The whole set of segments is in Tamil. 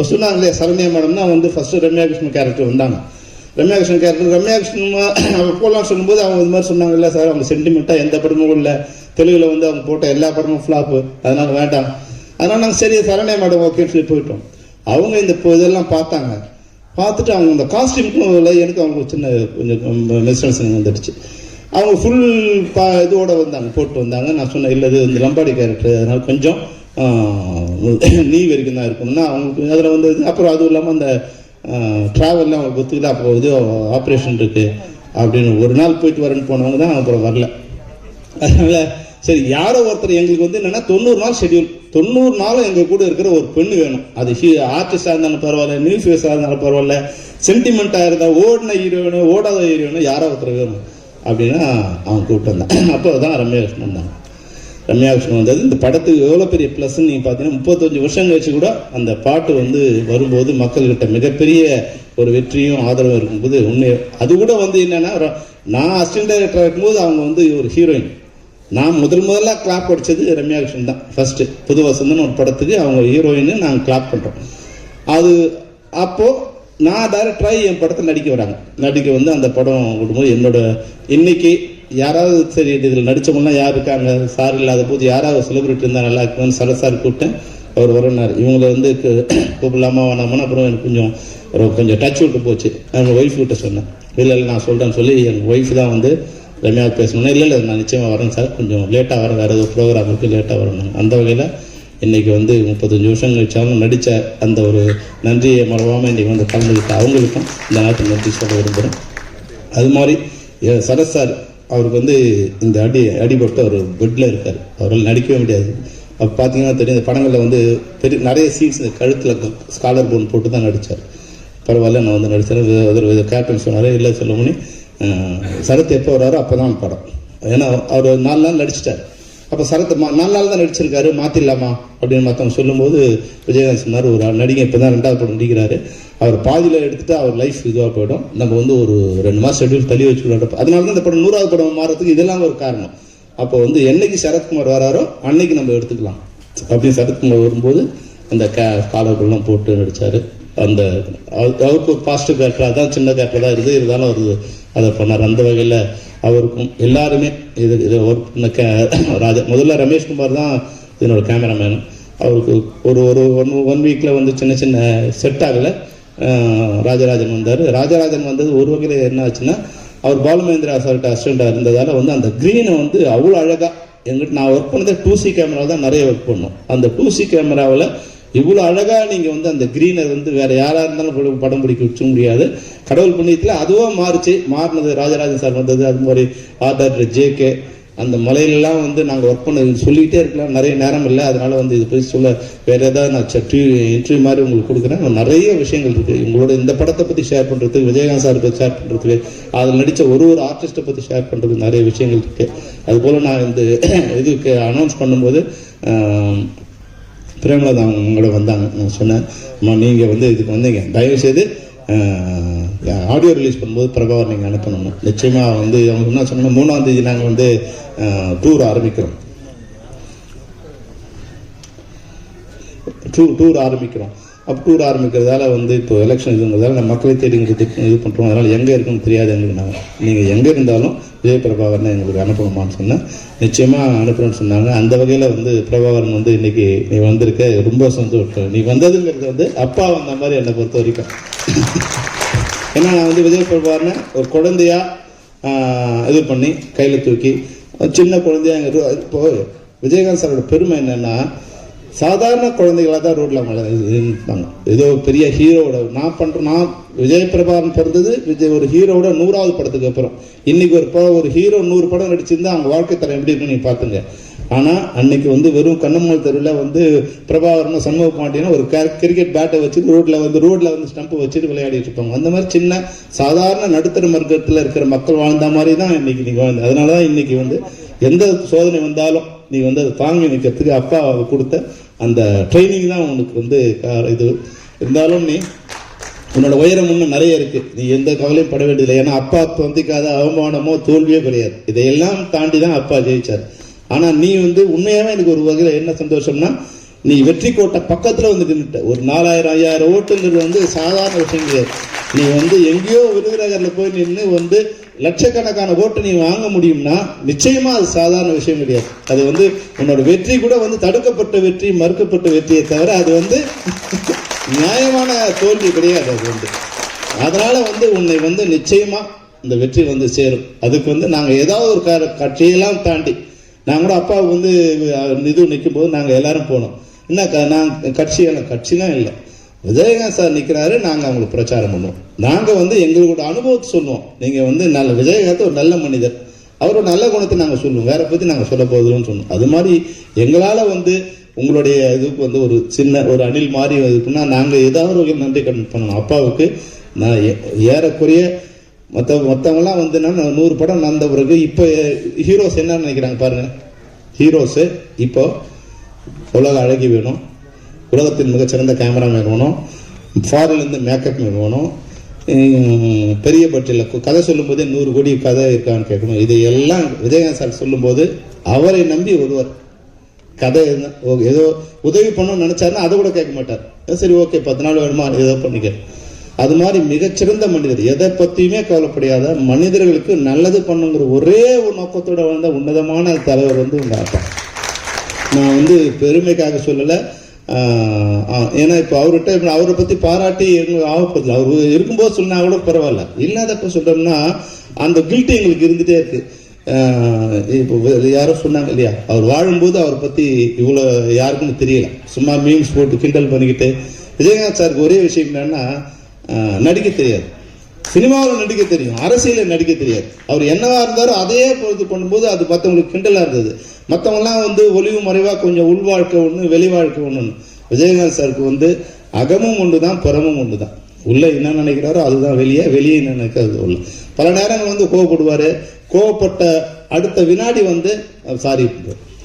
இப்போ சொன்னாங்க இல்லையா சரண்யா வந்து ஃபர்ஸ்ட் ரம்யா கிருஷ்ணன் கேரக்டர் வந்தாங்க. ரம்யா கிருஷ்ணன் கேரக்டர் ரம்யா கிருஷ்ணன் போடலாம் சொல்லும்போது அவங்க இது மாதிரி சொன்னாங்க இல்லை சார் அவங்க சென்டிமெண்ட்டாக எந்த படமும் இல்லை. தெலுங்கில் வந்து அவங்க போட்ட எல்லா படமும் ஃப்ளாப்பு அதனால் வேண்டாம். அதனால் நாங்கள் சரி சரண்யா மேடம் ஓகேன்னு சொல்லி போயிட்டோம். அவங்க இந்த இதெல்லாம் பார்த்தாங்க. பார்த்துட்டு அவங்க இந்த காஸ்டியூம்க்கும் இல்லை எனக்கு அவங்க சின்ன கொஞ்சம் மிஸ்அண்டர்ஸ்டாண்டிங் வந்துடுச்சு. அவங்க ஃபுல் பா இதோட வந்தாங்க போட்டு வந்தாங்க. நான் சொன்னேன் இல்லை இது இந்த லம்பாடி கேரக்டர் அதனால் கொஞ்சம் நீ வரைக்கும் தான் இருக்கணும்னா அவங்களுக்கு அதில் வந்து அப்புறம் அதுவும் இல்லாமல் அந்த ட்ராவலில் அவங்களுக்கு ஒத்துக்கல அப்போ இது ஆப்ரேஷன் இருக்குது அப்படின்னு ஒரு நாள் போயிட்டு வரேன்னு போனவங்க தான் அப்புறம் வரல. அதனால் சரி யாரோ ஒருத்தர் எங்களுக்கு வந்து என்னன்னா தொண்ணூறு நாள் ஷெடியூல் தொண்ணூறு நாளும் எங்கள் கூட இருக்கிற ஒரு பெண்ணு வேணும். அது ஆர்டிஸ்டா இருந்தாலும் பரவாயில்ல நியூஸ் ஃபேஸா இருந்தாலும் பரவாயில்ல சென்டிமெண்ட்டாக இருந்தால் ஓடின ஹீரோனு ஓடாத ஹீரோனு யாரோ ஒருத்தர் வேணும். அப்படின்னா அவன் கூப்பிட்டு வந்தான். அப்போ தான் ரம்யா கிருஷ்ணன் தான் ரம்யா வந்தது. இந்த படத்துக்கு எவ்வளோ பெரிய ப்ளஸ்ன்னு நீங்கள் பார்த்தீங்கன்னா முப்பத்தஞ்சு வருஷம் கழிச்சு கூட அந்த பாட்டு வந்து வரும்போது மக்கள்கிட்ட மிகப்பெரிய ஒரு வெற்றியும் ஆதரவும் இருக்கும்போது உண்மை. அது கூட வந்து என்னென்னா நான் அசிஸ்டன்ட் டைரக்டர் இருக்கும்போது அவங்க வந்து ஒரு ஹீரோயின் நான் முதல் முதல்ல கிளாப் அடித்தது ரம்யா கிருஷ்ணன் தான். ஃபஸ்ட்டு புது வசந்தன் ஒரு படத்துக்கு அவங்க ஹீரோயின்னு நாங்கள் கிளாப் பண்ணுறோம் அது அப்போது நான் டேரக்டராக என் படத்தில் நடிக்க வராங்க. நடிக்க வந்து அந்த படம் விடும்போது என்னோட இன்னைக்கு யாராவது சரி இதில் நடிச்சவங்கலாம் யார் இருக்காங்க? சார் இல்லாத போது யாராவது செலிபிரிட்டி இருந்தால் நல்லா இருக்குன்னு சல சார் கூப்பிட்டேன். அவர் வரனார் இவங்களை வந்து கூப்பிடலாமா வேணாமான்னு அப்புறம் எனக்கு கொஞ்சம் கொஞ்சம் டச் விட்டு போச்சு. எங்கள் ஒய்ஃப் கிட்ட சொன்னேன். இல்லை இல்லை நான் சொல்கிறேன்னு சொல்லி எங்கள் ஒய்ஃப் தான் வந்து ரம்யாவுக்கு பேசணும்னா. இல்லை இல்லை நான் நிச்சயமாக வரேன் சார். கொஞ்சம் லேட்டாக வரேன் வேறு ஏதோ ப்ரோக்ராம் இருக்குது லேட்டாக வரணும். அந்த வகையில் இன்றைக்கி வந்து முப்பத்தஞ்சு வருஷம் கழிச்சாலும் நடித்த அந்த ஒரு நன்றியை மறவாமல் இன்னைக்கு வந்து கலந்துக்கிட்ட அவங்களுக்கும் இந்த நாட்டு நன்றி சொல்ல விரும்புகிறேன் அது மாதிரி சரஸ் சார் அவருக்கு வந்து இந்த அடி அடிபட்டு அவர் பெட்டில் இருக்கார். அவரால் நடிக்கவே முடியாது. அப்போ பார்த்தீங்கன்னா தெரியும் இந்த படங்களில் வந்து பெரிய நிறைய சீட்ஸ் இந்த கழுத்தில் ஸ்காலர் போன் போட்டு தான் நடித்தார் பரவாயில்ல நான் வந்து நடித்தேன் ஒரு கேப்டன் சொன்னார் இல்லை சொல்லமுனி சரத் எப்போ வர்றாரோ அப்போ தான் படம். ஏன்னா அவர் நாலு நாள் நடிச்சிட்டார். அப்போ சரத் மா- நாலு நாள் தான் நடிச்சிருக்காரு மாற்றிடலாமா அப்படின்னு மற்றவங்க சொல்லும்போது விஜயகாந்த் சொன்னார் ஒரு நடிகை இப்போ தான் ரெண்டாவது படம் நடிக்கிறாரு. அவர் பாதியில் எடுத்துகிட்டு அவர் லைஃப் இதுவாக போயிடும். நம்ம வந்து ஒரு ரெண்டு மாதம் ஷெட்யூல் தள்ளி வச்சுக்கலாம் அதனால தான் இந்த படம் நூறாவது படம் மாறதுக்கு இதெல்லாம் ஒரு காரணம். அப்போ வந்து என்னைக்கு சரத்குமார் வராரோ அன்னைக்கு நம்ம எடுத்துக்கலாம். அப்படின்னு சரத்குமார் வரும்போது அந்த கே காலர்கள்லாம் போட்டு நடித்தார் அந்த அவருக்கு ஒரு பாசிட்டிவ் கேரக்டர் அதான் சின்ன கேரக்டர் தான் இருக்குது இருந்தாலும் அவர் அதை பண்ணார். அந்த வகையில் அவருக்கும் எல்லாருமே இது இது ஒர்க் பண்ண ராஜா முதல்ல ரமேஷ் குமார் தான் இதனோட கேமராமேன் அவருக்கு ஒரு ஒரு ஒன் ஒன் வீக்கில் வந்து சின்ன சின்ன செட் ஆகலை. ராஜராஜன் வந்தார். ராஜராஜன் வந்தது ஒரு வகையில் என்ன ஆச்சுன்னா அவர் பாலுமேந்திரா சார்கிட்ட அசிஸ்டண்டாக இருந்ததால் வந்து அந்த க்ரீனை வந்து அவ்வளோ அழகாக எங்கிட்ட நான் ஒர்க் பண்ணதே டூ சி கேமராவில் தான் நிறைய ஒர்க் பண்ணோம். அந்த டூ சி கேமராவில் இவ்வளோ அழகாக நீங்கள் வந்து அந்த க்ரீனை வந்து வேறு யாராக இருந்தாலும் படம் படம் பிடிக்க வச்ச முடியாது. கடவுள் புண்ணியத்தில் அதுவாக மாறுச்சு. மாறினது ராஜராஜன் சார் வந்தது. அது மாதிரி ஆர்டர் ஜேகே அந்த மலையிலலாம் வந்து நாங்கள் ஒர்க் பண்ண சொல்லிக்கிட்டே இருக்கலாம். நிறைய நேரம் இல்லை. அதனால் வந்து இது போய் சொல்ல வேறு ஏதாவது நான் இன்டர்வியூ மாதிரி உங்களுக்கு கொடுக்குறேன். நிறைய விஷயங்கள் இருக்குது உங்களோட இந்த படத்தை பற்றி ஷேர் பண்ணுறதுக்கு விஜயகாந்த் சார் பற்றி ஷேர் பண்ணுறதுக்கு அதில் நடித்த ஒரு ஒரு ஆர்டிஸ்ட்டை பற்றி ஷேர் பண்ணுறதுக்கு நிறைய விஷயங்கள் இருக்குது அதுபோல் நான் இந்த இதுக்கு அனௌன்ஸ் பண்ணும்போது பிரேமலதா அவங்களோட வந்தாங்க. நான் சொன்னேன் அம்மா நீங்கள் வந்து இதுக்கு வந்தீங்க. தயவுசெய்து ஆடியோ ரிலீஸ் பண்ணும்போது பிரபாகர் நீங்கள் அனுப்பணும். நிச்சயமாக வந்து அவங்க என்ன சொன்னோம்னா மூணாம் தேதி நாங்கள் வந்து டூர் ஆரம்பிக்கிறோம். டூர் டூர் ஆரம்பிக்கிறோம். அப்போ டூர் ஆரம்பிக்கிறதால வந்து இப்போ எலெக்ஷன் இதுங்கிறதால நம்ம மக்களை தேடி இது பண்ணுறோம் அதனால் எங்கே இருக்குன்னு தெரியாது எங்களுக்கு நாங்கள் நீங்கள் எங்கே இருந்தாலும் விஜய் பிரபாகரனை எங்களுக்கு அனுப்பணுமான்னு சொன்னேன். நிச்சயமாக அனுப்புகிறேன்னு சொன்னாங்க. அந்த வகையில் வந்து பிரபாகரன் வந்து இன்னைக்கு நீ வந்திருக்க ரொம்ப சந்தோஷம். நீ வந்ததுங்கிறது வந்து அப்பா வந்த மாதிரி என்னை பொறுத்த வரைக்கும். ஏன்னா நான் வந்து விஜய் பிரபாகரனை ஒரு குழந்தையா இது பண்ணி கையில் தூக்கி சின்ன குழந்தையா எங்க இப்போ விஜயகாந்த் சாரோட பெருமை என்னென்னா சாதாரண குழந்தைகளாக தான் ரோட்டில் வளர்ந்துருப்பாங்க ஏதோ பெரிய ஹீரோவோட நான் பண்ற நான் விஜய் பிரபாகரன் பிறந்தது விஜய் ஒரு ஹீரோவோட நூறாவது படத்துக்கு அப்புறம். இன்னைக்கு ஒரு படம் ஒரு ஹீரோ நூறு படம் நடிச்சிருந்தா அவங்க வாழ்க்கை தரம் எப்படி இருக்குன்னு நீங்க பார்த்துங்க ஆனால் அன்னைக்கு வந்து வெறும் கண்ணம்மாள் தெருவில் வந்து பிரபாகரன் சண்முக பாண்டியனும் ஒரு கிரிக்கெட் பேட்டை வச்சுட்டு ரோட்டில் வந்து ரோட்டில் வந்து ஸ்டம்ப் வச்சுட்டு விளையாடிட்டு இருப்பாங்க. அந்த மாதிரி சின்ன சாதாரண நடுத்தர வர்க்கத்தில் இருக்கிற மக்கள் வாழ்ந்த மாதிரி தான் இன்னைக்கு நீங்கள் வாழ்ந்து அதனால தான் இன்னைக்கு வந்து எந்த சோதனை வந்தாலும் நீ வந்து அதை தாங்கி நிற்கிறதுக்கு அப்பா கொடுத்த அந்த ட்ரைனிங் தான் உனக்கு வந்து இது. இருந்தாலும் நீ உன்னோட உயரம் இன்னும் நிறைய இருக்குது நீ எந்த கவலையும் பட வேண்டியதில்லை. ஏன்னா அப்பா சந்திக்காத அவமானமோ தோல்வியோ கிடையாது. இதையெல்லாம் தாண்டி தான் அப்பா ஜெயிச்சார். ஆனால் நீ வந்து உண்மையாகவே எனக்கு ஒரு வகையில் என்ன சந்தோஷம்னா நீ வெற்றி கோட்டை பக்கத்தில் வந்து நின்றுட்ட ஒரு நாலாயிரம் ஐயாயிரம் ஓட்டுங்கிறது வந்து சாதாரண விஷயம் கிடையாது. நீ வந்து எங்கேயோ விருதுநகரில் போய் நின்று வந்து லட்சக்கணக்கான ஓட்டு நீ வாங்க முடியும்னா நிச்சயமா அது சாதாரண விஷயம் கிடையாது. அது வந்து உன்னோட வெற்றி கூட வந்து தடுக்கப்பட்ட வெற்றி மறுக்கப்பட்ட வெற்றியை தவிர அது வந்து நியாயமான தோல்வி கிடையாது அது வந்து. அதனால வந்து உன்னை வந்து நிச்சயமா இந்த வெற்றி வந்து சேரும். அதுக்கு வந்து நாங்கள் ஏதாவது ஒரு க கட்சியெல்லாம் தாண்டி நாங்கள் கூட அப்பாவுக்கு வந்து இது நிற்கும் போது நாங்கள் எல்லாரும் போனோம். என்ன க- நான் கட்சியெல்லாம் கட்சிலாம் இல்லை. விஜயகாந்த் சார் நிற்கிறாரு நாங்கள் அவங்களுக்கு பிரச்சாரம் பண்ணுவோம். நாங்கள் வந்து எங்களோட அனுபவத்தை சொல்லுவோம். நீங்கள் வந்து நல்ல விஜயகாந்த் ஒரு நல்ல மனிதர். அவரோட நல்ல குணத்தை நாங்கள் சொல்லுவோம். வேற பற்றி நாங்கள் சொல்ல போகிறோம்னு சொன்னோம் அது மாதிரி எங்களால் வந்து உங்களுடைய இதுக்கு வந்து ஒரு சின்ன ஒரு அணில் மாதிரி இருக்குன்னா நாங்கள் ஏதாவது ஒரு நன்றி கடன் பண்ணணும். அப்பாவுக்கு நான் ஏ- ஏறக்குறைய மற்ற மற்றவங்களாம் வந்து நான் நூறு படம் நடந்த பிறகு இப்போ ஹீரோஸ் என்ன நினைக்கிறாங்க பாருங்க. ஹீரோஸு இப்போ உலக அழகி வேணும். உலகத்தின் மிகச்சிறந்த கேமராமேன் வேணும் ஃபாரின்லேருந்து மேக்கப் வேணும் பெரிய பட்ஜெட்டில் கதை சொல்லும்போதே நூறு கோடி கதை இருக்கான்னு கேட்கணும். இதையெல்லாம் விஜயகாந்த் சார் சொல்லும்போது அவரை நம்பி ஒருவர் கதை என்ன- ஏதோ உதவி பண்ணணும்னு நினச்சாருன்னா அதை கூட கேட்க மாட்டார். சரி ஓகே பத்து நாள் வேணுமா ஏதோ பண்ணிக்க. அது மாதிரி மிகச்சிறந்த மனிதர். எதை பற்றியுமே கவலைப்படாத மனிதர்களுக்கு நல்லது பண்ணுங்கிற ஒரே ஒரு நோக்கத்தோட வாழ்ந்த உன்னதமான தலைவர் வந்து உங்கள் அப்பா. நான் வந்து பெருமைக்காக சொல்லலை. ஏன்னா இப்போ அவர்கிட்ட இப்போ அவரை பற்றி பாராட்டி எங்களுக்கு அவர் இருக்கும்போது சொன்னா கூட பரவாயில்ல. இல்லாதப்ப சொல்கிறோம்னா அந்த கில்ட்டி எங்களுக்கு இருந்துகிட்டே இருக்குது இப்போ யாரோ சொன்னாங்க இல்லையா? அவர் வாழும்போது அவரை பற்றி இவ்வளோ யாருக்குன்னு தெரியல. சும்மா மீம்ஸ் போட்டு கிண்டல் பண்ணிக்கிட்டு. விஜயகாந்த் சாருக்கு ஒரே விஷயம் என்னன்னா நடிக்க தெரியாது. சினிமாவில் நடிக்க தெரியும் அரசியலில் நடிக்க தெரியாது. அவர் என்னவா இருந்தாரோ அதையே பொறுத்து பண்ணும்போது அது மற்றவங்களுக்கு கிண்டலாக இருந்தது. மற்றவங்கலாம் வந்து ஒளிவு மறைவாக கொஞ்சம் உள்வாழ்க்கை ஒன்று வெளி வாழ்க்கை ஒன்று விஜயகாந்த் சாருக்கு வந்து அகமும் ஒன்று தான் புறமும் ஒன்று தான் உள்ளே என்ன நினைக்கிறாரோ அதுதான் வெளியே வெளியே என்ன நினைக்கிறது உள்ள பல நேரங்கள் வந்து கோவப்படுவார். கோவப்பட்ட அடுத்த வினாடி வந்து சாரி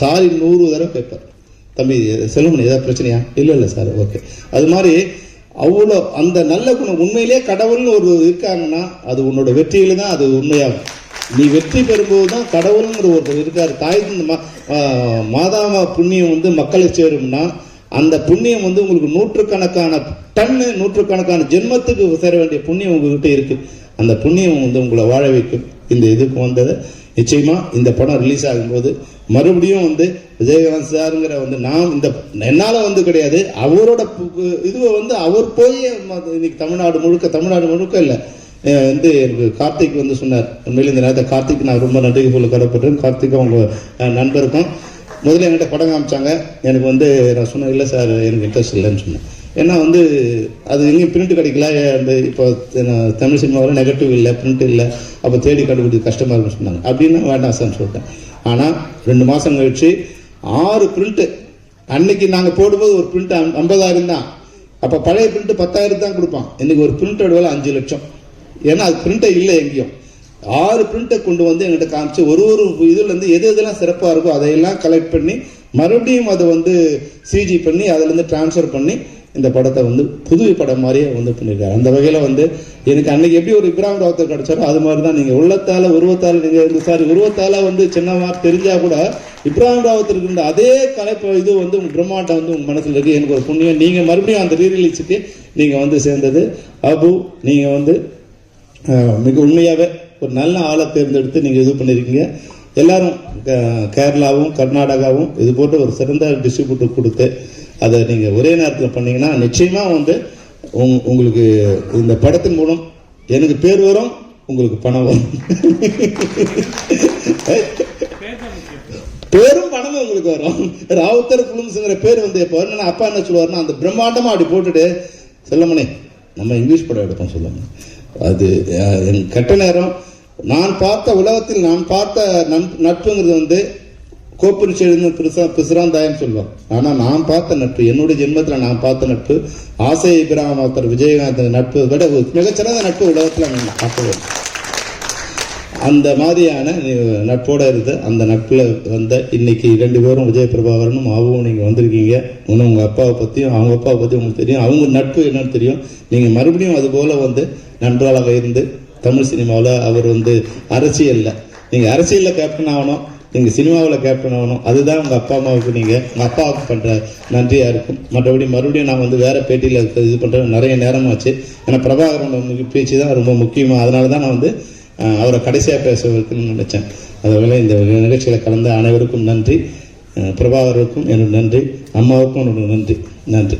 சாரி நூறு தடவை கேட்பார். தம்பி செல்லுமணி ஏதாவது பிரச்சனையா? இல்லை இல்லை சார் ஓகே. அது மாதிரி அவ்வளோ அந்த நல்ல குணம். உண்மையிலே கடவுள்னு ஒரு இருக்காங்கன்னா அது உன்னோட வெற்றியில தான் அது உண்மையாகும். நீ வெற்றி பெறும்போது தான் கடவுளுங்கிற ஒருத்தர் இருக்காரு. தாய் தந்த மா- புண்ணியம் வந்து மக்களை சேரும்னா அந்த புண்ணியம் வந்து உங்களுக்கு நூற்றுக்கணக்கான டன்னு நூற்றுக்கணக்கான ஜென்மத்துக்கு சேர வேண்டிய புண்ணியம் உங்ககிட்ட இருக்கு. அந்த புண்ணியம் வந்து உங்களை வாழ வைக்கும். இந்த இதுக்கு வந்தது. நிச்சயமா இந்த படம் ரிலீஸ் ஆகும்போது மறுபடியும் வந்து விஜயகாந்த் சாருங்கிற வந்து நான் இந்த என்னால் வந்து கிடையாது. அவரோட பு- இதுவை வந்து அவர் போய் இன்னைக்கு தமிழ்நாடு முழுக்க தமிழ்நாடு முழுக்க இல்லை. வந்து எனக்கு கார்த்திக் வந்து சொன்னார். உண்மையில் இந்த நேரத்தை கார்த்திக் நான் ரொம்ப நன்றி சொல்ல கடப்பட்டேன் கார்த்திக் அவங்க நண்பருக்கும். முதல்ல என்கிட்ட படம் காமிச்சாங்க. எனக்கு வந்து நான் சொன்னேன் இல்லை சார் எனக்கு இன்ட்ரெஸ்ட் இல்லைன்னு சொன்னேன். ஏன்னா வந்து அது எங்கேயும் பிரிண்ட் கிடைக்கல. அந்த இப்போ தமிழ் சினிமாவில் நெகட்டிவ் இல்லை பிரிண்ட் இல்லை. அப்போ தேடி கண்டுபிடிக்க கஷ்டமாக இருக்குன்னு சொன்னாங்க. அப்படின்னா வேண்டாம் சார்னு சொல்லிட்டேன் ஆனால் ரெண்டு மாதம் கழிச்சு ஆறு பிரிண்ட்டு அன்னைக்கு நாங்கள் போடும்போது ஒரு பிரிண்ட் ஐம்பதாயிரம் தான். அப்போ பழைய பிரிண்ட்டு பத்தாயிரம் தான் கொடுப்பான். இன்றைக்கி ஒரு பிரிண்டோட வேலை அஞ்சு லட்சம். ஏன்னா அது பிரிண்ட்டை இல்லை எங்கேயும். ஆறு பிரிண்ட்டை கொண்டு வந்து எங்கிட்ட காமிச்சு ஒரு ஒரு இதுலேருந்து எது எதெல்லாம் சிறப்பாக இருக்கோ அதையெல்லாம் கலெக்ட் பண்ணி மறுபடியும் அதை வந்து சிஜி பண்ணி அதுலேருந்து ட்ரான்ஸ்ஃபர் பண்ணி இந்த படத்தை வந்து புது படம் மாதிரியே வந்து பண்ணியிருக்காரு. அந்த வகையில் வந்து எனக்கு அன்னைக்கு எப்படி ஒரு இப்ராஹிம் ராவத்தர் கிடைச்சாரோ அது மாதிரி தான் நீங்கள் உள்ளத்தால் உருவத்தால் நீங்கள் வந்து சார் உருவத்தால் வந்து சின்னமாக தெரிஞ்சால் கூட இப்ராஹிம் ராவத்தருக்கு இருந்த அதே கலைப்பு இது வந்து உங்கள் பிரம்மாண்டம் வந்து உங்கள் மனசில் இருக்குது எனக்கு ஒரு புண்ணியம். நீங்கள் மறுபடியும் அந்த ரீரிலீஸுக்கு நீங்கள் வந்து சேர்ந்தது. அபு நீங்கள் வந்து மிக உண்மையாகவே ஒரு நல்ல ஆளை தேர்ந்தெடுத்து நீங்கள் இது பண்ணியிருக்கீங்க. எல்லாரும் க- கேரளாவும் கர்நாடகாவும் இது போட்டு ஒரு சிறந்த டிஸ்ட்ரிபியூட்டர் கொடுத்து அதை நீங்கள் ஒரே நேரத்தில் பண்ணீங்கன்னா நிச்சயமாக வந்து உங் உங்களுக்கு இந்த படத்தின் மூலம் எனக்கு பேர் வரும் உங்களுக்கு பணம் வரும். பேரும் பணமும் உங்களுக்கு வரும். ராவுத்தர் குழும்ஸுங்கிற பேர் வந்து எப்போ வரணும் அப்பா என்ன சொல்லுவாருன்னா அந்த பிரம்மாண்டமாக அப்படி போட்டுட்டு செல்லமனே நம்ம இங்கிலீஷ் படம் எடுப்போம் செல்லமணி. அது என் கெட்ட நேரம் நான் பார்த்த உலகத்தில் நான் பார்த்த நட்புங்கிறது வந்து கோப்பரிச்சு எழுதின பிரிசா பிசுராந்தாயன்னு சொல்லுவோம் ஆனால் நான் பார்த்த நட்பு என்னுடைய ஜென்மத்தில் நான் பார்த்த நட்பு ஆசை இப்ராஹிம் விஜயகாந்த் நட்பு விட ஒரு மிகச்சிறந்த நட்பு உலகத்தில் நான் பார்த்தது அந்த மாதிரியான நட்போடு நட்போட இருந்து அந்த நட்பில் வந்த இன்னைக்கு ரெண்டு பேரும் விஜய பிரபாகரனும் அவவும் நீங்கள் வந்திருக்கீங்க. இன்னும் உங்கள் அப்பாவை பற்றியும் அவங்க அப்பாவை பற்றியும் உங்களுக்கு தெரியும். அவங்க நட்பு என்னன்னு தெரியும். நீங்கள் மறுபடியும் அதுபோல் வந்து நன்றாக இருந்து தமிழ் சினிமாவில் அவர் வந்து அரசியலில். நீங்கள் அரசியலில் கேப்டன் ஆகணும் நீங்கள் சினிமாவில் கேப்டன் ஆகணும். அதுதான் உங்கள் அப்பா அம்மாவுக்கு நீங்கள் உங்கள் அப்பாவுக்கு பண்ணுற நன்றியாக இருக்கும். மற்றபடி மறுபடியும் நான் வந்து வேறு பேட்டியில் இது பண்ணுறது நிறைய நேரமாச்சு. ஏன்னா பிரபாகரன் பேச்சு தான் ரொம்ப முக்கியமாக அதனால தான் நான் வந்து அவரை கடைசியாக பேச வைக்கணும்னு நினச்சேன். அதனால இந்த நிகழ்ச்சியில் கலந்த அனைவருக்கும் நன்றி. பிரபாகருக்கும் என்னோட நன்றி. அம்மாவுக்கும் என்னோட நன்றி. நன்றி.